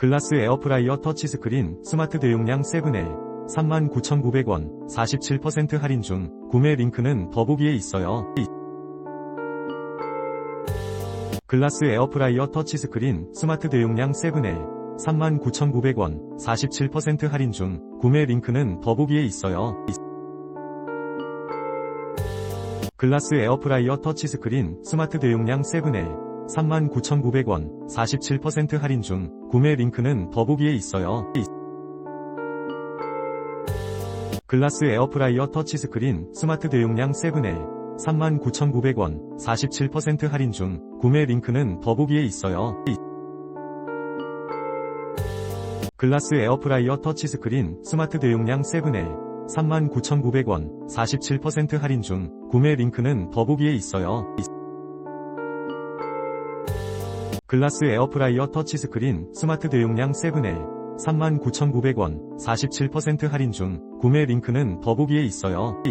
글라스 에어프라이어 터치스크린 스마트 대용량 7L 39,900원 47% 할인 중 구매 링크는 더보기에 있어요. 글라스 에어프라이어 터치스크린 스마트 대용량 7L 39,900원 47% 할인 중 구매 링크는 더보기에 있어요. 글라스 에어프라이어 터치스크린 스마트 대용량 7L 39,900원 47% 할인 중 구매 링크는 더보기에 있어요. 글라스 에어프라이어 터치스크린 스마트 대용량 7L 39,900원 47% 할인 중 구매 링크는 더보기에 있어요. 글라스 에어프라이어 터치스크린 스마트 대용량 7L 39,900원 47% 할인 중 구매 링크는 더보기에 있어요. 글라스 에어프라이어 터치스크린 스마트 대용량 7L 39,900원 47% 할인 중 구매 링크는 더보기에 있어요.